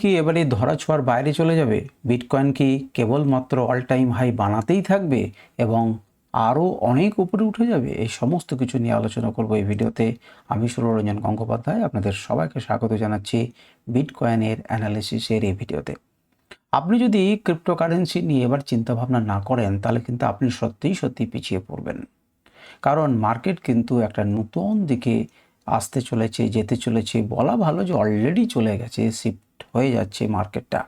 কি এবারে ধরা ছোঁয়ার বাইরে চলে যাবে? বিটকয়েন কি কেবলমাত্র অল টাইম হাই বানাতেই থাকবে এবং আরও অনেক উপরে উঠে যাবে? এই সমস্ত কিছু নিয়ে আলোচনা করব এই ভিডিওতে। আমি সুররঞ্জন গঙ্গোপাধ্যায়, আপনাদের সবাইকে স্বাগত জানাচ্ছি বিটকয়েনের অ্যানালিসিসের এই ভিডিওতে। আপনি যদি ক্রিপ্টোকারেন্সি নিয়ে এবার চিন্তাভাবনা না করেন, তাহলে কিন্তু আপনি সত্যিই সত্যি পিছিয়ে পড়বেন। কারণ মার্কেট কিন্তু একটা নতুন দিকে আসতে চলেছে, যেতে চলেছে, বলা ভালো যে অলরেডি চলে গেছে শিফট হয়ে যাচ্ছে মার্কেটটা।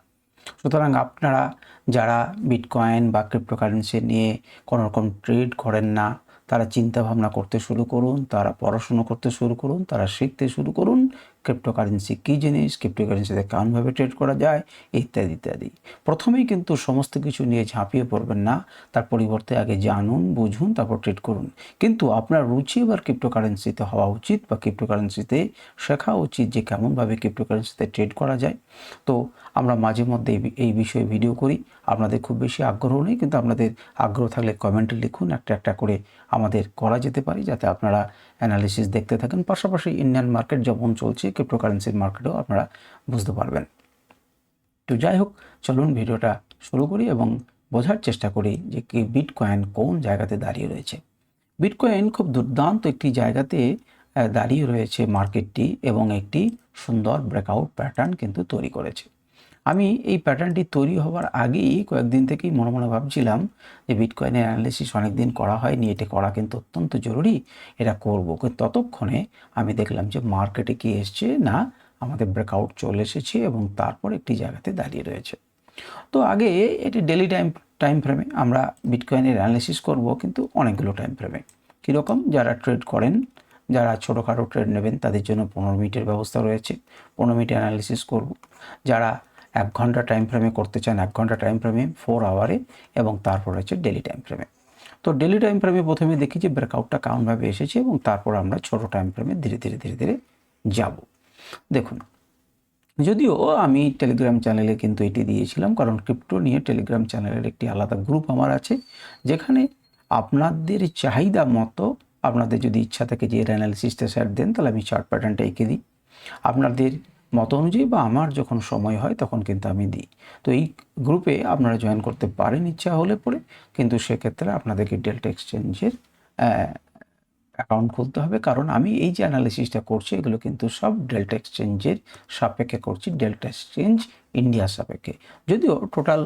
সুতরাং আপনারা যারা বিটকয়েন বা ক্রিপ্টোকারেন্সি নিয়ে কোনো রকম ট্রেড করেন না, তারা চিন্তাভাবনা করতে শুরু করুন, তারা পড়াশুনো করতে শুরু করুন, তারা শিখতে শুরু করুন ক্রিপ্টোকারেন্সি কী জিনিস ক্রিপ্টোকারেন্সিতে কেমনভাবে ট্রেড করা যায়, ইত্যাদি ইত্যাদি। প্রথমেই কিন্তু সমস্ত কিছু নিয়ে ঝাঁপিয়ে পড়বেন না, তার পরিবর্তে আগে জানুন, বুঝুন, তারপর ট্রেড করুন। কিন্তু আপনার রুচি এবার ক্রিপ্টোকারেন্সিতে হওয়া উচিত বা ক্রিপ্টোকারেন্সিতে শেখা উচিত যে কেমনভাবে ক্রিপ্টোকারেন্সিতে ট্রেড করা যায়। তো আমরা মাঝে মধ্যে এই- বিষয়ে ভিডিও করি। আপনাদের খুব বেশি আগ্রহ নেই, কিন্তু আপনাদের আগ্রহ থাকলে কমেন্টে লিখুন, একটা একটা করে আমাদের করা যেতে পারে, যাতে আপনারা অ্যানালিসিস দেখতে থাকেন। পাশাপাশি ইন্ডিয়ান মার্কেট যেমন চলছে, ক্রিপ্টোকারেন্সির মার্কেটেও আপনারা বুঝতে পারবেন। তো যাই হোক, চলুন ভিডিওটা শুরু করি এবং বোঝার চেষ্টা করি যে কি বিটকয়েন কোন জায়গাতে দাঁড়িয়ে রয়েছে। বিটকয়েন খুব দুর্দান্ত একটি জায়গাতে দাঁড়িয়ে রয়েছে মার্কেটটি এবং একটি সুন্দর ব্রেকআউট প্যাটার্ন কিন্তু তৈরি করেছে। আমি এই প্যাটার্নটি তৈরি হওয়ার আগেই কয়েকদিন থেকেই মনে মনে ভাবছিলাম যে বিটকয়েনের অ্যানালিসিস অনেক দিন করা হয়নি, এটি করা কিন্তু অত্যন্ত জরুরি, এটা করব। কিন্তু ততক্ষণে আমি দেখলাম যে মার্কেটে কি এসছে না আমাদের ব্রেকআউট চলে এসেছে এবং তারপর একটি জায়গাতে দাঁড়িয়ে রয়েছে। তো আগে এটি ডেলি টাইম টাইম ফ্রেমে আমরা বিটকয়েনের অ্যানালিসিস করব কিন্তু অনেকগুলো টাইম ফ্রেমে কীরকম যারা ট্রেড করেন, যারা ছোটোখাটো ট্রেড নেবেন, তাদের জন্য পনেরো মিনিটের ব্যবস্থা রয়েছে, পনেরো মিনিট অ্যানালিসিস করব। যারা এক ঘণ্টা টাইম ফ্রেমে করতে চান, এক ঘণ্টা টাইম ফ্রেমে ফোর আওয়ারে এবং তারপর হচ্ছে ডেলি টাইম ফ্রেমে তো ডেলি টাইম ফ্রেমে প্রথমে দেখি যে ব্রেকআউটটা কেমনভাবে এসেছে এবং তারপর আমরা ছোটো টাইম ফ্রেমে ধীরে ধীরে ধীরে ধীরে যাব। দেখুন, যদিও আমি টেলিগ্রাম চ্যানেলে কিন্তু এটি দিয়েছিলাম, কারণ ক্রিপ্টো নিয়ে টেলিগ্রাম চ্যানেলের একটি আলাদা গ্রুপ আমার আছে, যেখানে আপনাদের চাহিদা মতো, আপনাদের যদি ইচ্ছা থাকে যে এর অ্যানালিসিসটা স্যার দেন, তাহলে আমি চার্ট প্যাটার্নটা এঁকে দিই। আপনাদের মত অনুযায়ী বা আমার যখন সময় হয় তখন কিন্তু আমি দিই। তো এই গ্রুপে আপনারা জয়েন করতে পারেন ইচ্ছা হলে পরে, কিন্তু সেক্ষেত্রে আপনাদেরকে ডেল্টা এক্সচেঞ্জের অ্যাকাউন্ট খুলতে হবে। কারণ আমি এই যে অ্যানালিসিসটা করছি, এগুলো কিন্তু সব ডেল্টা এক্সচেঞ্জের সাপেক্ষে করছি ডেল্টা এক্সচেঞ্জ ইন্ডিয়া সাপেক্ষে। যদিও টোটাল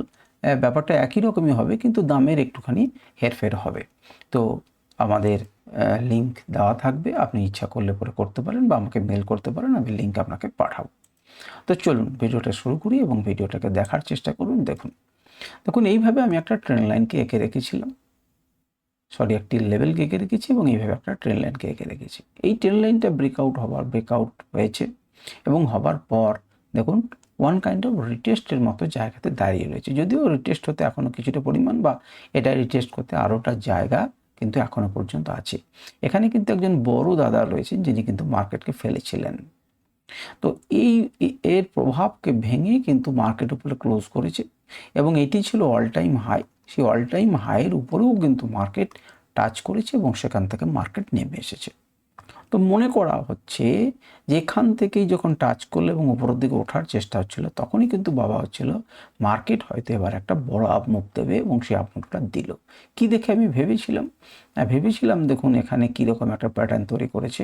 ব্যাপারটা একই রকমই হবে, কিন্তু দামের একটুখানি হেরফের হবে। তো আমাদের লিংক দেওয়া থাকবে। আপনি ইচ্ছা করলে পরে করতে পারেন বা আমাকে মেল করতে পারেন, আমি লিঙ্ক আপনাকে পাঠাবো। তো চলুন ভিডিওটা শুরু করি এবং ভিডিওটাকে দেখার চেষ্টা করুন, দেখুন। দেখুন, এইভাবে আমি একটা ট্রেন লাইনকে এঁকে রেখেছিলাম। সরি একটি লেভেলকে এঁকে রেখেছি এবং এইভাবে একটা ট্রেন লাইনকে এঁকে রেখেছি। এই ট্রেন লাইনটা ব্রেকআউট হবার ব্রেকআউট হয়েছে এবং হবার পর, দেখুন ওয়ান কাইন্ড অফ রিটেস্টের মতো জায়গাতে দাঁড়িয়ে রয়েছে। যদিও রিটেস্ট হতে এখনও কিছুটা পরিমাণ বা এটা রিটেস্ট করতে আরোটা জায়গা কিন্তু এখনও পর্যন্ত আছে। এখানে কিন্তু একজন বড় দাদা রয়েছেন যিনি কিন্তু মার্কেটকে ফেলেছিলেন। তো এই এর প্রভাবকে ভেঙে কিন্তু মার্কেট উপরে ক্লোজ করেছে এবং এটি ছিল অল টাইম হাই সেই অল টাইম হাইয়ের উপরেও কিন্তু মার্কেট টাচ করেছে এবং সেখান থেকে মার্কেট নেমে এসেছে। তো মনে করা হচ্ছে যে এখান থেকেই যখন টাচ করল এবং উপরের দিকে ওঠার চেষ্টা হচ্ছিল, তখনই কিন্তু বাবা হচ্ছিল মার্কেট হয়তো এবার একটা বড় আপমুখ দেবে এবং সেই আপমুখটা দিল। কি দেখে আমি ভেবেছিলাম? ভেবেছিলাম দেখুন এখানে কীরকম একটা প্যাটার্ন তৈরি করেছে।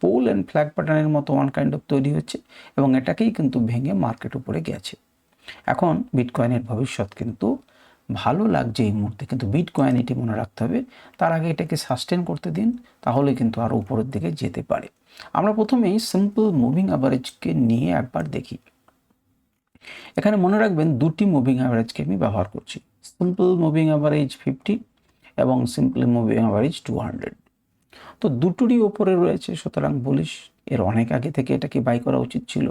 পোল অ্যান্ড ফ্ল্যাগ প্যাটার্নের মতো ওয়ান কাইন্ড অফ তৈরি হচ্ছে এবং এটাকেই কিন্তু ভেঙে মার্কেট উপরে গেছে। এখন বিটকয়েনের ভবিষ্যৎ কিন্তু ভালো লাগছে এই মুহূর্তে, কিন্তু বিটকয়েন এটি মনে রাখতে হবে, তার আগে এটাকে সাস্টেন করতে দিন, তাহলে কিন্তু আরও উপরের দিকে যেতে পারে। আমরা প্রথমেই সিম্পল মুভিং অ্যাভারেজকে নিয়ে একবার দেখি। এখানে মনে রাখবেন দুটি মুভিং অ্যাভারেজকে আমি ব্যবহার করছি সিম্পল মুভিং অ্যাভারেজ ফিফটি এবং simple moving average two hundred তো দুটোরই ওপরে রয়েছে, সুতরাং বলিস এর অনেক আগে থেকে এটাকে বাই করা উচিত ছিল।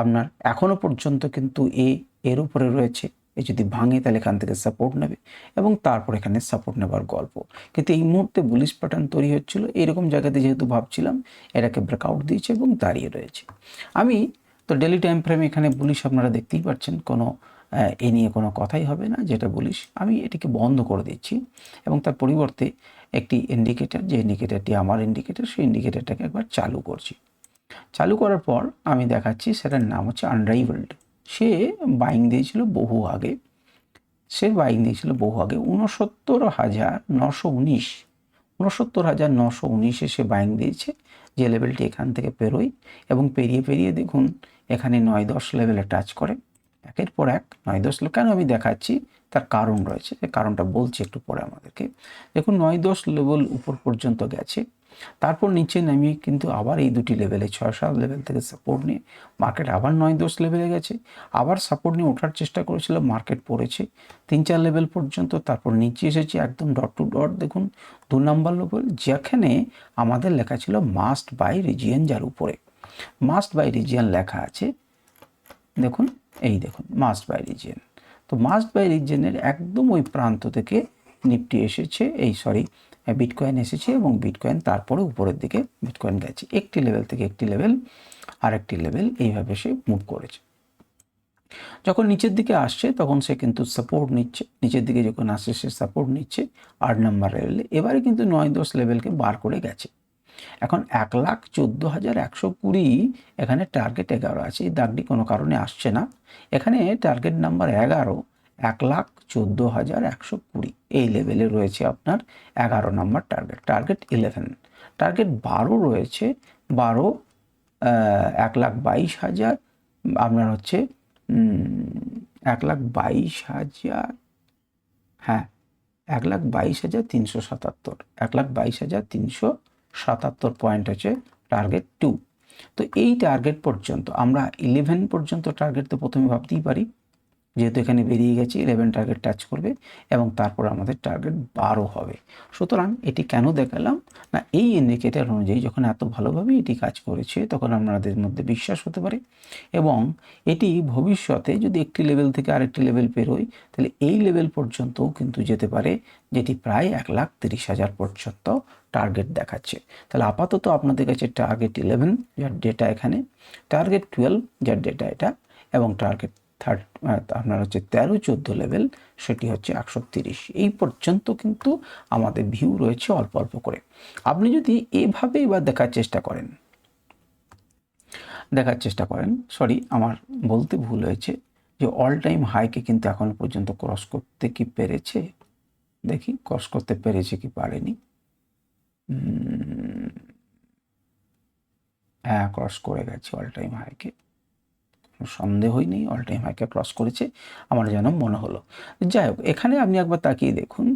আপনার এখনও পর্যন্ত কিন্তু এ এর উপরে রয়েছে। এ যদি ভাঙে তাহলে এখান থেকে সাপোর্ট নেবে এবং তারপর এখানে সাপোর্ট নেবার গল্প। কিন্তু এই মুহূর্তে বুলিশ প্যাটার্ন তৈরি হচ্ছিল, এরকম জায়গাতে যেহেতু ভাবছিলাম এটাকে ব্রেকআউট দিয়েছে এবং দাঁড়িয়ে রয়েছে। আমি তো ডেলি টাইম ফ্রেমে এখানে বুলিশ আপনারা দেখতেই পাচ্ছেন, কোনো এ নিয়ে কোনো কথাই হবে না, যেটা বলিস আমি এটিকে বন্ধ করে দিচ্ছি এবং তার পরিবর্তে একটি ইন্ডিকেটর যে ইন্ডিকেটরটি আমার ইন্ডিকেটর সেই ইন্ডিকেটরটাকে একবার চালু করছি। চালু করার পর আমি দেখাচ্ছি, সেটার নাম হচ্ছে আনরাইভেলড সে বাইং দিয়েছিল বহু আগে। সে বাইং দিয়েছিল বহু আগে। উনসত্তর হাজার নশো উনিশ উনসত্তর হাজার নশো উনিশে সে বাইং দিয়েছে যে লেভেলটি এখান থেকে পেরোয় এবং পেরিয়ে পেরিয়ে দেখুন, এখানে নয় দশ লেভেলে টাচ করে। একের পর এক নয় দশ কেন আমি দেখাচ্ছি? তার কারণ রয়েছে। কারণটা বলছি একটু পরে আমাদেরকে। দেখুন, নয় দশ লেভেল উপর পর্যন্ত গেছে। তারপর নিচে নামিয়ে কিন্তু আবার এই দুটি লেভেলে ছয়, সাত লেভেল থেকে সাপোর্ট নিয়ে মার্কেট আবার নয়, দশ লেভেলে গেছে। আবার সাপোর্ট নিয়ে ওঠার চেষ্টা করেছিল মার্কেট পড়েছে। তিন, চার লেভেল পর্যন্ত তারপর নিচে এসেছে একদম ডট টু ডট দেখুন, দু নম্বর লেভেল যেখানে আমাদের লেখা ছিল মাস্ট বাই রিজিয়ান যার উপরে। মাস্ট বাই রিজিয়ান লেখা আছে, দেখুন, এই দেখুন মাস্ট বাই রিজিয়ান তো মাস্ট বাই রিজিয়নের একদম ওই প্রান্ত থেকে নিফটি এসেছে, এই সরি বিটকয়েন এসেছে এবং বিটকয়েন তারপরে উপরের দিকে বিটকয়েন গেছে। একটি লেভেল থেকে একটি লেভেল আর একটি লেভেল এইভাবে সে মুভ করেছে। যখন নিচের দিকে আসছে, তখন সে কিন্তু সাপোর্ট নিচ্ছে। নিচের দিকে যখন আসছে, সে সাপোর্ট নিচ্ছে। আট নাম্বার লেভেলে এবারে কিন্তু নয় দশ লেভেলকে বার করে গেছে। এখন এক লাখ চোদ্দ হাজার একশো কুড়ি এখানে টার্গেট এগারো আছে। এই দাগটি কোনো কারণে আসছে না। এখানে টার্গেট নাম্বার এগারো। এক লাখ চোদ্দ হাজার একশো কুড়ি। এই লেভেলে রয়েছে আপনার এগারো number target target eleven target বারো রয়েছে। বারো এক লাখ বাইশ হাজার, আপনার হচ্ছে এক লাখ বাইশ হাজার হ্যাঁ এক লাখ বাইশ হাজার তিনশো সাতাত্তর। এক লাখ বাইশ হাজার তিনশো সাতাত্তর পয়েন্ট হচ্ছে টার্গেট টু তো এই টার্গেট পর্যন্ত, আমরা ইলেভেন পর্যন্ত টার্গেট তো প্রথমে ভাবতেই পারি। যেহেতু এখানে বেরিয়ে গেছে ইলেভেন টার্গেট টাচ করবে এবং তারপর আমাদের টার্গেট বারো হবে। সুতরাং এটি কেন দেখালাম? না, এই ইন্ডিকেটার অনুযায়ী যখন এত ভালোভাবে এটি কাজ করেছে, তখন আপনাদের মধ্যে বিশ্বাস হতে পারে এবং এটি ভবিষ্যতে যদি একটি লেভেল থেকে আরেকটি লেভেল পেরোয়, তাহলে এই লেভেল পর্যন্তও কিন্তু যেতে পারে, যেটি প্রায় এক লাখ তিরিশ হাজার পর্যন্ত টার্গেট দেখাচ্ছে। তাহলে আপাতত আপনাদের কাছে টার্গেট ইলেভেন যার ডেটা এখানে টার্গেট টুয়েলভ যার ডেটা এটা, এবং টার্গেট থার্ড আপনার হচ্ছে তেরো, চোদ্দ লেভেল সেটি হচ্ছে একশো তিরিশ। এই পর্যন্ত কিন্তু আমাদের ভিউ রয়েছে অল্প অল্প করে। আপনি যদি এভাবে এবার দেখার চেষ্টা করেন, দেখার চেষ্টা করেন সরি আমার বলতে ভুল হয়েছে যে অল টাইম হাইকে কিন্তু এখনও পর্যন্ত ক্রস করতে কি পেরেছে? দেখি ক্রস করতে পেরেছে কি পারেনি? হ্যাঁ ক্রস করে গেছে অল টাইম হাইকে সন্দেহই নেই অল টাইম হাইকে ক্রস করেছে, আমার যেন মনে হলো। যাই হোক, এখানে আপনি একবার তাকিয়ে দেখুন,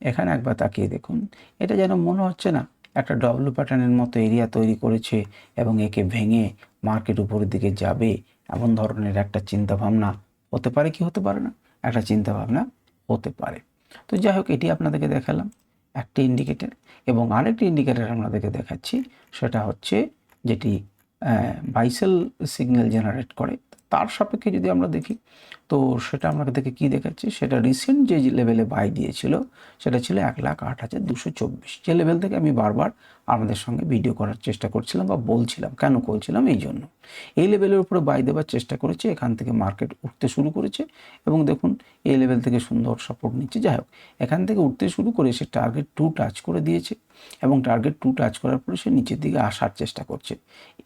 এখানে একবার তাকিয়ে দেখুন, এটা যেন মনে হচ্ছে না, একটা ডব্লু প্যাটার্নের মতো এরিয়া তৈরি করেছে এবং একে ভেঙে মার্কেট উপরের দিকে যাবে, এমন ধরনের একটা চিন্তা ভাবনা হতে পারে কি হতে পারে না? একটা চিন্তা ভাবনা হতে পারে। তো যাই হোক, এটি আপনাদেরকে দেখালাম, একটি ইন্ডিকেটার এবং আরেকটি ইন্ডিকেটার আপনাদেরকে দেখাচ্ছি, সেটা হচ্ছে যেটি বাইসেল সিগন্যাল জেনারেট করে। তার সাপেক্ষে যদি আমরা দেখি, তো সেটা আমরা দেখে কী দেখাচ্ছি? সেটা রিসেন্ট যে লেভেলে বাই দিয়েছিল, সেটা ছিল এক লাখ আট হাজার দুশো চব্বিশ। যে লেভেল থেকে আমি বারবার আমাদের সঙ্গে ভিডিও করার চেষ্টা করছিলাম বা বলছিলাম, কেন করছিলাম? এই জন্য। এই লেভেলের উপরে বাই দেওয়ার চেষ্টা করেছে, এখান থেকে মার্কেট উঠতে শুরু করেছে এবং দেখুন, এই লেভেল থেকে সুন্দর সাপোর্ট নিচ্ছে। যাই হোক, এখান থেকে উঠতে শুরু করে সে টার্গেট টু টাচ করে দিয়েছে এবং টার্গেট টু টাচ করার পরে সে নিচের দিকে আসার চেষ্টা করছে।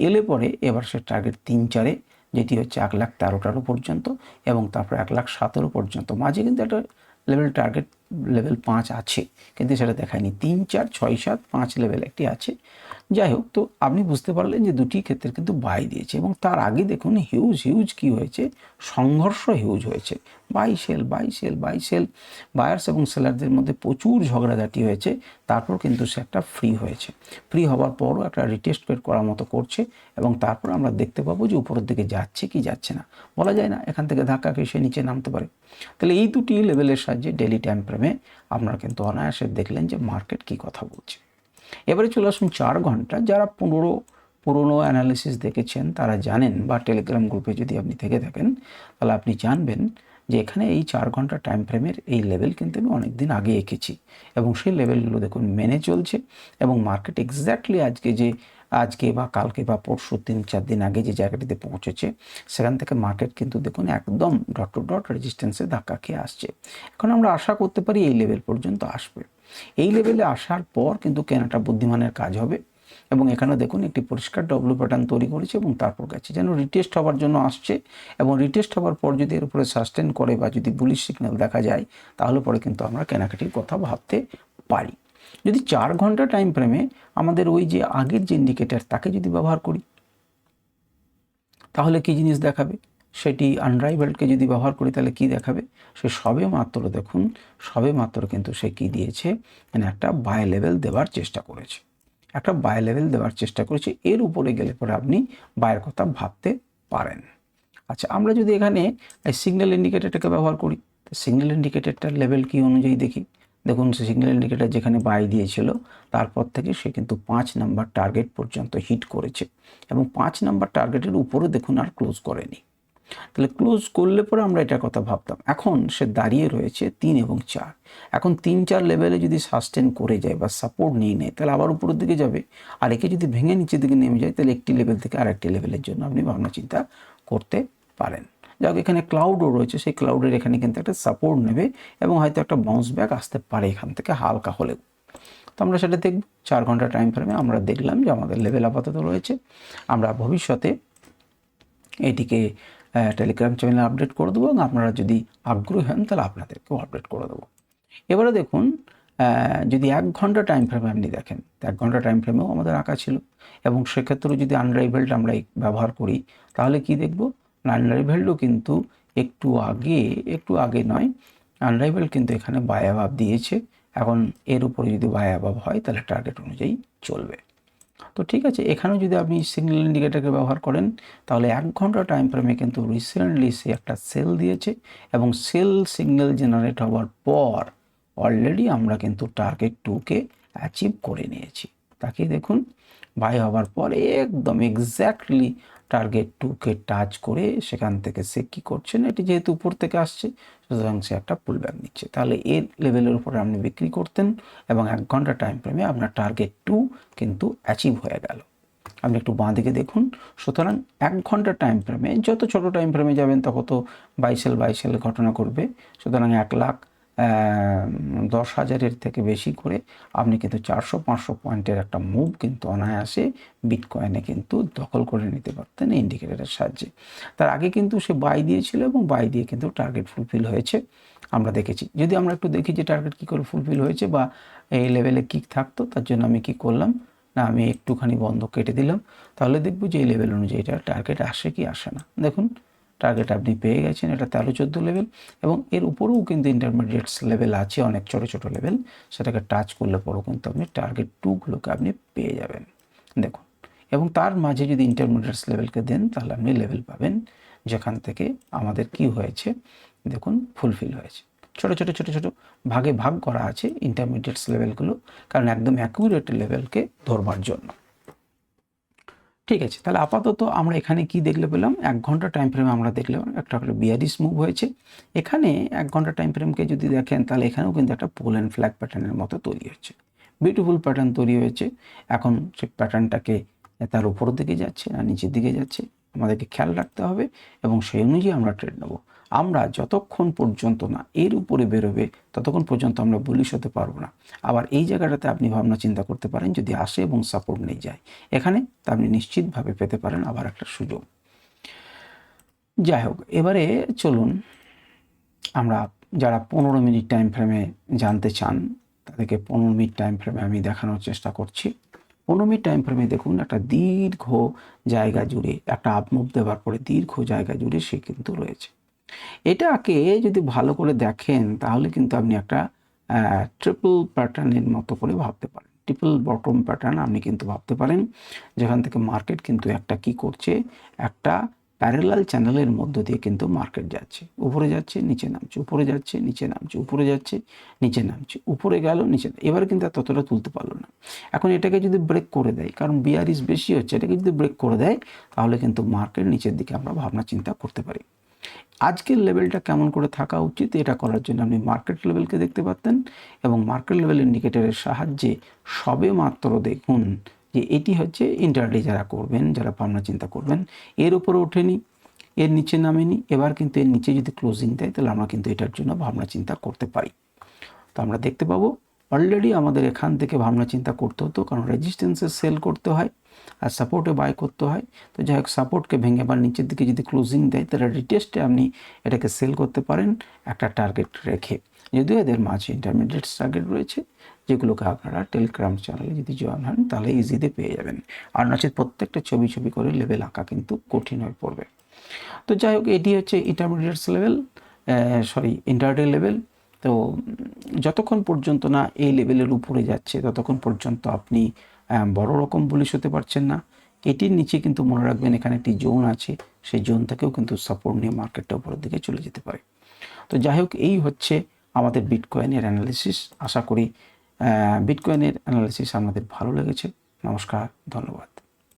এলে পরে এবার সে টার্গেট তিন চারে যেটি হচ্ছে এক লাখ তেরোটারও পর্যন্ত এবং তারপর এক লাখ সতেরো পর্যন্ত। মাঝে কিন্তু একটা লেভেল টার্গেট লেভেল পাঁচ আছে, কিন্তু সেটা দেখায়নি। তিন চার ছয় সাত পাঁচ লেভেল একটি আছে। যাই হোক তো আপনি বুঝতে পারলেন যে দুটি ক্ষেত্রে কিন্তু বাই দিয়েছে এবং তার আগে দেখুন হিউজ হিউজ কি হয়েছে? সংঘর্ষ হিউজ হয়েছে। Buy sell buy sell buy sell buyers এবং সেলারদের মধ্যে প্রচুর ঝগড়াঝাটি হয়েছে। তারপর কিন্তু সে একটা ফ্রি হয়েছে। ফ্রি হওয়ার পরও একটা রিটেস্ট পেড করার মতো করছে এবং তারপর আমরা দেখতে পাবো যে উপরের দিকে যাচ্ছে কি যাচ্ছে না। বলা যায় না, এখান থেকে ধাক্কা খেয়ে সে নিচে নামতে পারে। তাহলে এই দুটি লেভেলের সাহায্যে ডেলি টাইম ফ্রেমে আপনারা কিন্তু অনায়াসে দেখলেন যে মার্কেট কি কথা বলছে। এবারে চলে আসুন চার ঘণ্টা। যারা পনেরো, পুরনো অ্যানালিসিস দেখেছেন, তারা জানেন, বা টেলিগ্রাম গ্রুপে যদি আপনি থেকে থাকেন, তাহলে আপনি জানবেন যে এখানে এই চার ঘণ্টা টাইম ফ্রেমের এই লেভেল কিন্তু আমি অনেক দিন আগে এঁকেছি। এবং সেই লেভেলগুলো দেখুন, মেনে চলছে এবং মার্কেট এক্স্যাক্টলি আজকে যে, আজকে বা কালকে বা পরশু তিন, চার দিন আগে যে জায়গাটিতে পৌঁছেছে, সেখান থেকে মার্কেট কিন্তু দেখুন একদম ডট টু ডট রেজিস্ট্যান্সে ধাক্কা খেয়ে আসছে। এখন আমরা আশা করতে পারি এই লেভেল পর্যন্ত আসবে। এই লেভেলে আসার পর কিন্তু কেনাটা বুদ্ধিমানের কাজ হবে এবং এখানে দেখুন একটি পরিষ্কার ডব্লু প্যাটার্ন তৈরি করেছে এবং তারপর গেছে। যেন রিটেস্ট হওয়ার জন্য আসছে এবং রিটেস্ট হওয়ার পর যদি এর উপরে সাস্টেন করে বা যদি বুলিশ সিগন্যাল দেখা যায়, তাহলে পরে কিন্তু আমরা কেনাকাটির কথা ভাবতে পারি। যদি চার ঘণ্টা টাইম ফ্রেমে আমাদের ওই যে আগের যে ইন্ডিকেটার তাকে যদি ব্যবহার করি, তাহলে কি জিনিস দেখাবে? সেটি আনরাইভেলকে যদি ব্যবহার করি, তাহলে কি দেখাবে? সে সবে মাত্র, দেখুন, সবে মাত্র কিন্তু সে কি দিয়েছে? মানে একটা বাই লেভেল দেওয়ার চেষ্টা করেছে। একটা বাই লেভেল দেওয়ার চেষ্টা করেছে, এর উপরে গেলে পরে আপনি বায়ের কথা ভাবতে পারেন। আচ্ছা আমরা যদি এখানে সিগন্যাল ইন্ডিকেটরটাকে ব্যবহার করি সিগন্যাল ইন্ডিকেটরটার লেভেল কি অনুযায়ী দেখি? দেখুন, সে সিগন্যাল ইন্ডিকেটার যেখানে বাই দিয়েছিল, তারপর থেকে সে কিন্তু পাঁচ নাম্বার টার্গেট পর্যন্ত হিট করেছে। এবং পাঁচ নাম্বার টার্গেটের উপরে দেখুন আর ক্লোজ করেনি। তাহলে ক্লোজ করলে পরে আমরা এটার কথা ভাবতাম। এখন সে দাঁড়িয়ে রয়েছে তিন এবং চার। এখন তিন, চার লেভেলে যদি সাস্টেন করে যায় বা সাপোর্ট নিয়ে নেয়, তাহলে আবার উপরের দিকে যাবে। আর একে যদি ভেঙে নিচের দিকে নেমে যায়, তাহলে একটি লেভেল থেকে আর একটি লেভেলের জন্য আপনি ভাবনা চিন্তা করতে পারেন। যাক, এখানে ক্লাউডও রয়েছে, সেই ক্লাউডের এখানে কিন্তু একটা সাপোর্ট নেবে এবং হয়তো একটা বাউন্স ব্যাক আসতে পারে এখান থেকে হালকা হলেও। তো আমরা সেটা দেখব। চার ঘণ্টা টাইম ফ্রেমে আমরা দেখলাম যে আমাদের লেভেল আপাতত রয়েছে। আমরা ভবিষ্যতে এটিকে টেলিগ্রাম চ্যানেলে আপডেট করে দেবো এবং আপনারা যদি আগ্রহী হন তাহলে আপনাদেরকেও আপডেট করে দেবো। এবারে দেখুন যদি এক ঘণ্টা টাইম ফ্রেমে আপনি দেখেন এক ঘণ্টা টাইম ফ্রেমেও আমাদের আঁকা ছিল এবং সেক্ষেত্রেও যদি আনরাইভেলড আমরা ব্যবহার করি, তাহলে কি দেখব? আনরাইভেলডও কিন্তু একটু আগে একটু আগে নয় আনরাইভেল কিন্তু এখানে বায়াভাব দিয়েছে। এখন এর উপরে যদি বায়াভাব হয়, তাহলে টার্গেট অনুযায়ী চলবে। তো ঠিক আছে এখানে যদি আপনি সিগন্যাল ইন্ডিকেটারকে ব্যবহার করেন, তাহলে এক ঘণ্টা টাইম ফ্রেমে কিন্তু রিসেন্টলি সে একটা সেল দিয়েছে এবং সেল সিগন্যাল জেনারেট হওয়ার পর অলরেডি আমরা কিন্তু টার্গেট টুকে অ্যাচিভ করে নিয়েছি। তাকে দেখুন বাই হওয়ার পর একদম এক্স্যাক্টলি টার্গেট টুকে টাচ করে সেখান থেকে সে কী করছে? না এটি যেহেতু উপর থেকে আসছে, সুতরাং সে একটা পুল ব্যাক নিচ্ছে। তাহলে এর লেভেলের উপরে আপনি বিক্রি করতেন এবং এক ঘণ্টা টাইম ফ্রেমে আপনার টার্গেট টু কিন্তু অ্যাচিভ হয়ে গেল। আপনি একটু বাঁ দিকে দেখুন। সুতরাং এক ঘণ্টা টাইম ফ্রেমে যত ছোট টাইম ফ্রেমে যাবেন তত বাইসেল বাইসেল ঘটনা করবে সুতরাং এক লাখ দশ হাজারের থেকে বেশি করে আপনি কিন্তু চারশো, পাঁচশো পয়েন্টের একটা মুভ কিন্তু অনায়াসে বিটকয়েনে কিন্তু দখল করে নিতে পারতেন ইন্ডিকেটারের সাহায্যে। তার আগে কিন্তু সে বাই দিয়েছিল এবং বাই দিয়ে কিন্তু টার্গেট ফুলফিল হয়েছে। আমরা দেখেছি। যদি আমরা একটু দেখি যে টার্গেট কী করে ফুলফিল হয়েছে বা এই লেভেলে কী থাকতো, তার জন্য আমি কি করলাম? না, আমি একটুখানি বন্ধ কেটে দিলাম। তাহলে দেখব যে এই লেভেল অনুযায়ী এটা টার্গেট আসে কি আসে না। দেখুন টার্গেট আপনি পেয়ে গেছেন, এটা তেরো, চোদ্দ লেভেল এবং এর উপরেও কিন্তু ইন্টারমিডিয়েটস লেভেল আছে, অনেক ছোটো ছোটো লেভেল সেটাকে টাচ করলে পরেও কিন্তু আপনি টার্গেট টুগুলোকে আপনি পেয়ে যাবেন। দেখুন, এবং তার মাঝে যদি ইন্টারমিডিয়েটস লেভেলকে দেন, তাহলে আপনি লেভেল পাবেন, যেখান থেকে আমাদের কি হয়েছে, দেখুন ফুলফিল হয়েছে। ছোট ছোট ছোট ছোট ভাগে ভাগ করা আছে ইন্টারমিডিয়েটস লেভেলগুলো কারণ একদম অ্যাকুরেট লেভেলকে ধরবার জন্য। ঠিক আছে, তাহলে আপাতত আমরা এখানে কি দেখলে পেলাম? এক ঘণ্টা টাইম ফ্রেমে আমরা দেখলাম একটা করে বিয়ারিস মুভ হয়েছে। এখানে এক ঘণ্টা টাইম ফ্রেমকে যদি দেখেন, তাহলে এখানেও কিন্তু একটা পোল অ্যান্ড ফ্ল্যাগ প্যাটার্নের মতো তৈরি হচ্ছে বিউটিফুল প্যাটার্ন তৈরি হয়েছে। এখন সে প্যাটার্নটাকে তার উপর দিকে যাচ্ছে না নিচের দিকে যাচ্ছে। আমাদেরকে খেয়াল রাখতে হবে এবং সেই অনুযায়ী আমরা ট্রেড নেব। আমরা যতক্ষণ পর্যন্ত না এর উপরে বেরোবে, ততক্ষণ পর্যন্ত আমরা বুলিশ হতে পারব না। আবার এই জায়গাটাতে আপনি ভাবনা চিন্তা করতে পারেন, যদি আসে এবং সাপোর্ট নিয়ে যায়। এখানে তা আপনি নিশ্চিতভাবে পেতে পারেন আবার একটা সুযোগ। যাই হোক এবারে চলুন, আমরা যারা পনেরো মিনিট টাইম ফ্রেমে জানতে চান, তাদেরকে পনেরো মিনিট টাইম ফ্রেমে আমি দেখানোর চেষ্টা করছি। পনেরো মিনিট টাইম ফ্রেমে দেখুন, একটা দীর্ঘ জায়গা জুড়ে, একটা আপমুভ দেওয়ার পরে দীর্ঘ জায়গা জুড়ে সে কিন্তু রয়েছে। এটাকে যদি ভালো করে দেখেন, তাহলে কিন্তু আপনি একটা ট্রিপল প্যাটার্নের মতো করে ভাবতে পারেন। ট্রিপল বটম প্যাটার্ন আপনি কিন্তু ভাবতে পারেন, যেখান থেকে মার্কেট কিন্তু একটা কি করছে, একটা প্যারালাল চ্যানেলের মধ্য দিয়ে কিন্তু মার্কেট যাচ্ছে। উপরে যাচ্ছে, নিচে নামছে। উপরে যাচ্ছে, নিচে নামছে। উপরে যাচ্ছে, নিচে নামছে। উপরে গেল, নিচে এবার কিন্তু আর ততটা তুলতে পারল না। এখন এটাকে যদি ব্রেক করে দেয়, কারণ বিআরইস বেশি হচ্ছে, এটাকে যদি ব্রেক করে দেয়, তাহলে কিন্তু মার্কেট নিচের দিকে আমরা ভাবনা চিন্তা করতে পারি। আজকের লেভেলটা কেমন করে থাকা উচিত এটা করার জন্য আপনি মার্কেট লেভেলকে দেখতে পারতেন এবং মার্কেট লেভেল ইন্ডিকেটরের সাহায্যে সবে মাত্র দেখুন যে এটি হচ্ছে ইন্টারডে যারা করবেন, যারা ভাবনা চিন্তা করবেন, এর উপরে ওঠেনি, এর নিচে নামেনি, এবার কিন্তু এর নিচে যদি ক্লোজিং দেয় তাহলে আমরা কিন্তু এটার জন্য ভাবনা চিন্তা করতে পারি। তো আমরা দেখতে পাবো অলরেডি আমাদের এখান থেকে ভাবনা চিন্তা করতে হতো কারণ রেজিস্ট্যান্সে সেল করতে হয়। আর সাপোর্টে বাই করতে হয়। তো যাই হোক সাপোর্টকে ভেঙে বা নিচের দিকে যদি ক্লোজিং দেয়, তাহলে রিটেস্টে আপনি এটাকে সেল করতে পারেন একটা টার্গেট রেখে। যদিও এদের মাঝে ইন্টারমিডিয়েট টার্গেট রয়েছে, যেগুলোকে আপনারা টেলিগ্রাম চ্যানেলে যদি জয়েন হন, তাহলে ইজিতে পেয়ে যাবেন। আর নচেত প্রত্যেকটা ছবি ছবি করে লেভেল আঁকা কিন্তু কঠিন হয়ে পড়বে। তো যাই হোক, এটি হচ্ছে intermediates level sorry intraday level তো যতক্ষণ পর্যন্ত না এই লেভেলের উপরে যাচ্ছে, ততক্ষণ পর্যন্ত আপনি বড় রকম বুলিশ হতে পারছেন না। এটির নিচে কিন্তু মনে রাখবেন এখানে একটি জোন আছে। সেই জোন থেকেও কিন্তু সাপোর্ট নিয়ে মার্কেটটা উপরের দিকে চলে যেতে পারে। তো যাই হোক, এই হচ্ছে আমাদের বিটকয়েনের অ্যানালিসিস আশা করি বিটকয়েনের অ্যানালিসিস আমাদের ভালো লেগেছে। নমস্কার, ধন্যবাদ।